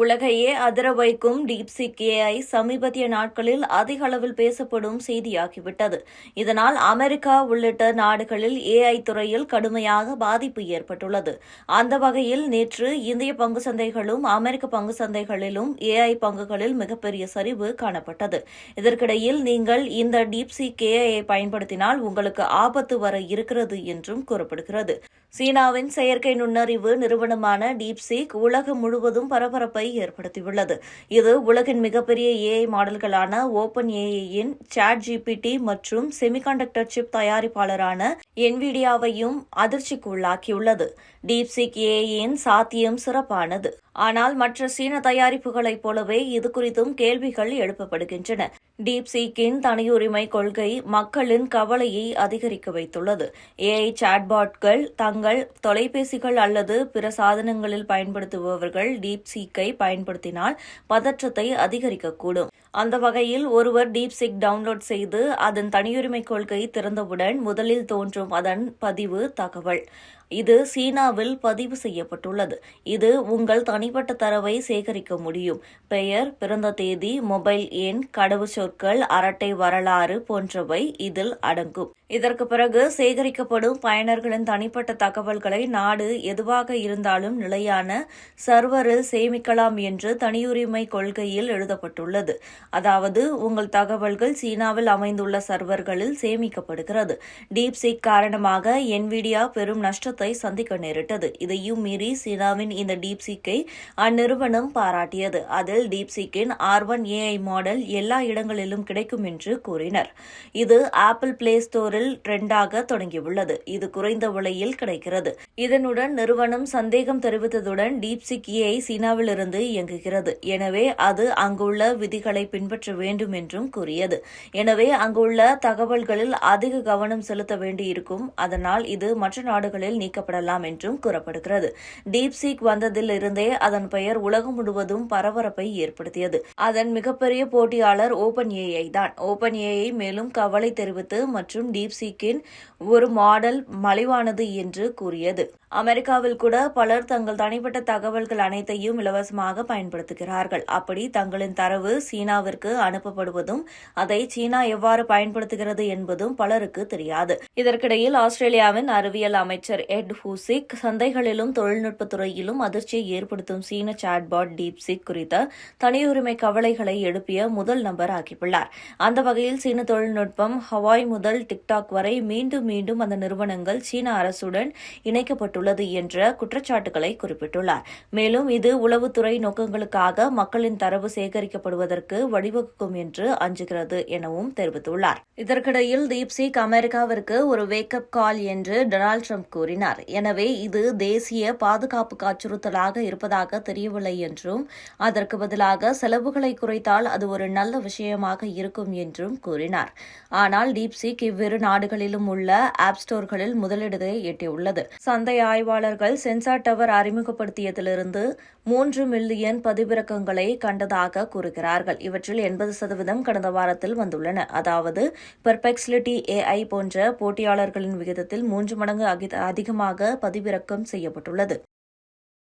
உலகையே அதிர வைக்கும் டீப்சிக் ஏஐ சமீபத்திய நாட்களில் அதிக அளவில் பேசப்படும் செய்தியாகிவிட்டது. இதனால் அமெரிக்கா உள்ளிட்ட நாடுகளில் ஏஐ துறையில் கடுமையாக பாதிப்பு ஏற்பட்டுள்ளது. அந்த வகையில் நேற்று இந்திய பங்கு சந்தைகளும் அமெரிக்க பங்கு சந்தைகளிலும் ஏஐ பங்குகளில் மிகப்பெரிய சரிவு காணப்பட்டது. இதற்கிடையில் நீங்கள் இந்த டீப்சிக் ஏஐயை பயன்படுத்தினால் உங்களுக்கு ஆபத்து வர இருக்கிறது என்றும் கூறப்படுகிறது. சீனாவின் செயற்கை நுண்ணறிவு நிறுவனமான டீப்சிக் உலகம் முழுவதும் பரபரப்பை ஏற்படுத்தியுள்ளது. இது உலகின் மிகப்பெரிய ஏஐ மாடல்களான ஓபன் ஏஐயின் சாட் ஜிபிடி மற்றும் செமிகண்டக்டர் சிப் தயாரிப்பாளரான என்விடியாவையும் அதிர்ச்சிக்கு உள்ளாக்கியுள்ளது டீப்சிக் ஏஐயின் சாத்தியம் சிறப்பானது. ஆனால் மற்ற சீன தயாரிப்புகளைப் போலவே இது குறித்தும் கேள்விகள் எழுப்பப்படுகின்றன. டீப்சீக்கின் தனியுரிமை கொள்கை மக்களின் கவலையை அதிகரிக்க வைத்துள்ளது. ஏஐ சாட்பாட்கள் தங்கள் தொலைபேசிகள் அல்லது பிற சாதனங்களில் பயன்படுத்துபவர்கள் டீப்சீக்கை பயன்படுத்தினால் பதற்றத்தை அதிகரிக்கக்கூடும். அந்த வகையில் ஒருவர் டீப்சிக் டவுன்லோட் செய்து அதன் தனியுரிமை கொள்கை திறந்தவுடன் முதலில் தோன்றும் அதன் பதிவு தகவல். இது சீனாவில் பதிவு செய்யப்பட்டுள்ளது. இது உங்கள் தனிப்பட்ட தரவை சேகரிக்க முடியும். பெயர் பிறந்த தேதி மொபைல் எண் கடவுச்சொற்கள் அரட்டை வரலாறு போன்றவை இதில் அடங்கும். இதற்கு பிறகு சேகரிக்கப்படும் பயனர்களின் தனிப்பட்ட தகவல்களை நாடு எதுவாக இருந்தாலும் நிலையான சர்வரில் சேமிக்கலாம் என்று தனியுரிமை கொள்கையில் எழுதப்பட்டுள்ளது. அதாவது உங்கள் தகவல்கள் சீனாவில் அமைந்துள்ள சர்வர்களில் சேமிக்கப்படுகிறது. டீப்சிக் காரணமாக என்விடியா பெரும் நஷ்டத்தை சந்திக்க நேரிட்டது. இதையும் மீறி சீனாவின் இந்த டீப்சிக்கை அந்நிறுவனம் பாராட்டியது. அதில் டீப்சிக்கின் ஆர் ஒன் ஏஐ மாடல் எல்லா இடங்களிலும் கிடைக்கும் என்று கூறினர். இது ஆப்பிள் பிளே ஸ்டோரில் ட்ரெண்டாக தொடங்கியுள்ளது. இது குறைந்த விலையில் கிடைக்கிறது. இதனுடன் நிறுவனம் சந்தேகம் தெரிவித்ததுடன் டீப்சிக் ஏஐ சீனாவிலிருந்து இயங்குகிறது. எனவே அது அங்குள்ள விதிகளை பின்பற்ற வேண்டும் என்றும் கூறியது. எனவே அங்குள்ள தகவல்களில் அதிக கவனம் செலுத்த வேண்டியிருக்கும். அதனால் இது மற்ற நாடுகளில் நீக்கப்படலாம் என்றும் கூறப்படுகிறது. டீப்சிக் வந்ததில் இருந்தே அதன் பெயர் உலகம் முழுவதும் பரபரப்பை ஏற்படுத்தியது. அதன் மிகப்பெரிய போட்டியாளர் ஓபன் ஏஐ தான். ஓபன் ஏஐ மேலும் கவலை தெரிவித்து மற்றும் டீப்சீக்கின் ஒரு மாடல் மலிவானது என்று கூறியது. அமெரிக்காவில் கூட பலர் தங்கள் தனிப்பட்ட தகவல்கள் அனைத்தையும் இலவசமாக பயன்படுத்துகிறார்கள். அப்படி தங்களின் தரவு சீனாவிற்கு அனுப்பப்படுவதும் அதை சீனா எவ்வாறு பயன்படுத்துகிறது என்பதும் பலருக்கு தெரியாது. இதற்கிடையில் ஆஸ்திரேலியாவின் அறிவியல் அமைச்சர் எட் ஹூசிக் சந்தைகளிலும் தொழில்நுட்பத்துறையிலும் அதிர்ச்சியை ஏற்படுத்தும் சீன சாட்பாட் டீப்சிக் குறித்த தனியுரிமை கவலைகளை எழுப்பிய முதல் நபர் ஆகியுள்ளார். அந்த வகையில் சீன தொழில்நுட்பம் ஹவாய் முதல் டிக்டாக் வரை மீண்டும் மீண்டும் அந்த நிறுவனங்கள் சீன அரசுடன் இணைக்கப்பட்டுள்ளது என்ற குற்றச்சாட்டுகளை குறிப்பிட்டுள்ளார். மேலும் இது உளவுத்துறை நோக்கங்களுக்காக மக்களின் தரவு சேகரிக்கப்படுவதற்கு வழிவகுக்கும் என்று அஞ்சுகிறது எனவும் தெரிவித்துள்ளார். இதற்கிடையில் தீப்சிக் அமெரிக்காவிற்கு ஒரு வேக்கப் கால் என்று டொனால்டு ட்ரம்ப் கூறினார். எனவே இது தேசிய பாதுகாப்புக்கு அச்சுறுத்தலாக இருப்பதாக தெரியவில்லை என்றும் அதற்கு பதிலாக செலவுகளை குறைத்தால் அது ஒரு நல்ல விஷயமாக இருக்கும் என்றும் கூறினார். ஆனால் டீப்சிக் இவ்விரு நாடுகளிலும் உள்ள ஆப் ஸ்டோர்களில் முதலிடத்தை எட்டியுள்ளது. சந்தை ஆய்வாளர்கள் சென்சார் டவர் அறிமுகப்படுத்தியதிலிருந்து மூன்று மில்லியன் பதிவிறக்கங்களை கண்டதாக கூறுகிறார்கள். இவற்றில் எண்பது சதவீதம் கடந்த வாரத்தில் வந்துள்ளன. அதாவது பெர்பெக்ஸ்லிட்டி ஏஐ போன்ற போட்டியாளர்களின் விகிதத்தில் மூன்று மடங்கு அதிகமாக பதிவிறக்கம் செய்யப்பட்டுள்ளது.